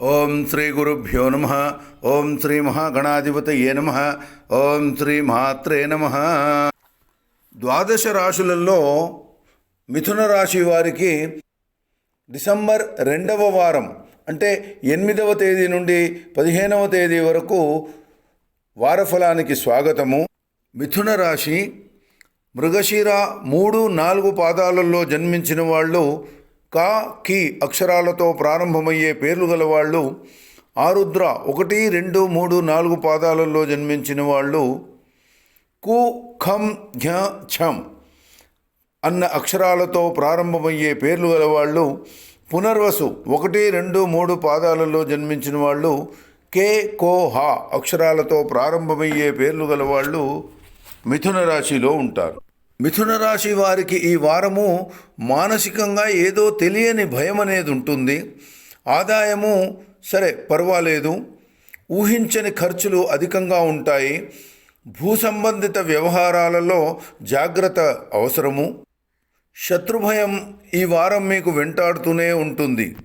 ఓం శ్రీ గురుభ్యో నమ ఓం శ్రీ మహాగణాధిపతయే నమ ఓం శ్రీ మాత్రే నమ. ద్వాదశ రాశులలో మిథున రాశి వారికి డిసెంబర్ రెండవ వారం అంటే ఎనిమిదవ తేదీ నుండి పదిహేనవ తేదీ వరకు వారఫలానికి స్వాగతము. మిథున రాశి మృగశిర మూడు నాలుగు పాదాలలో జన్మించిన వాళ్ళు కా కి అక్షరాలతో ప్రారంభమయ్యే పేర్లు గలవాళ్ళు ఆరుద్ర ఒకటి రెండు మూడు నాలుగు పాదాలలో జన్మించిన వాళ్ళు కు ఖం ఝ ఛం అన్న అక్షరాలతో ప్రారంభమయ్యే పేర్లు గలవాళ్ళు పునర్వసు ఒకటి రెండు మూడు పాదాలలో జన్మించిన వాళ్ళు కే కో హా అక్షరాలతో ప్రారంభమయ్యే పేర్లు గలవాళ్ళు మిథున రాశిలో ఉంటారు. మిథున రాశి వారికి ఈ వారము మానసికంగా ఏదో తెలియని భయం అనేది ఉంటుంది. ఆదాయము సరే పర్వాలేదు. ఊహించని ఖర్చులు అధికంగా ఉంటాయి. భూ సంబంధిత వ్యవహారాలలో జాగ్రత్త అవసరము. శత్రుభయం ఈ వారం మీకు వెంటాడుతూనే ఉంటుంది.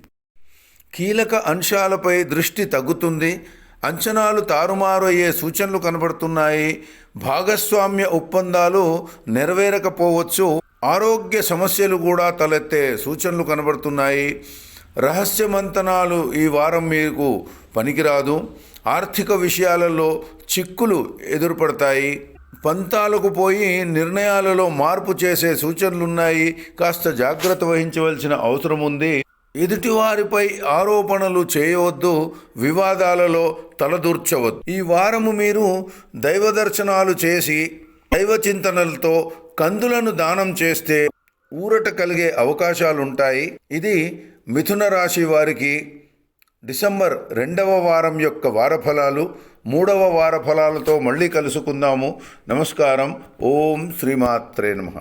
కీలక అంశాలపై దృష్టి తగ్గుతుంది. అంచనాలు తారుమారు అయ్యే సూచనలు కనబడుతున్నాయి. భాగస్వామ్య ఒప్పందాలు నెరవేరకపోవచ్చు. ఆరోగ్య సమస్యలు కూడా తలెత్తే సూచనలు కనబడుతున్నాయి. రహస్యమంతనాలు ఈ వారం మీకు పనికిరాదు. ఆర్థిక విషయాలలో చిక్కులు ఎదురుపడతాయి. పంతాలకు పోయి నిర్ణయాలలో మార్పు చేసే సూచనలున్నాయి. కాస్త జాగ్రత్త వహించవలసిన అవసరం ఉంది ఎదుటివారిపై ఆరోపణలు చేయవద్దు వివాదాలలో తలదూర్చవద్దు. ఈ వారము మీరు దైవ దర్శనాలు చేసి దైవ చింతనలతో కందులను దానం చేస్తే ఊరట కలిగే అవకాశాలుంటాయి. ఇది మిథున రాశి వారికి డిసెంబర్ రెండవ వారం యొక్క వారఫలాలు మూడవ వారఫలాలతో మళ్ళీ కలుసుకుందాము. నమస్కారం. ఓం శ్రీమాత్రే నమః.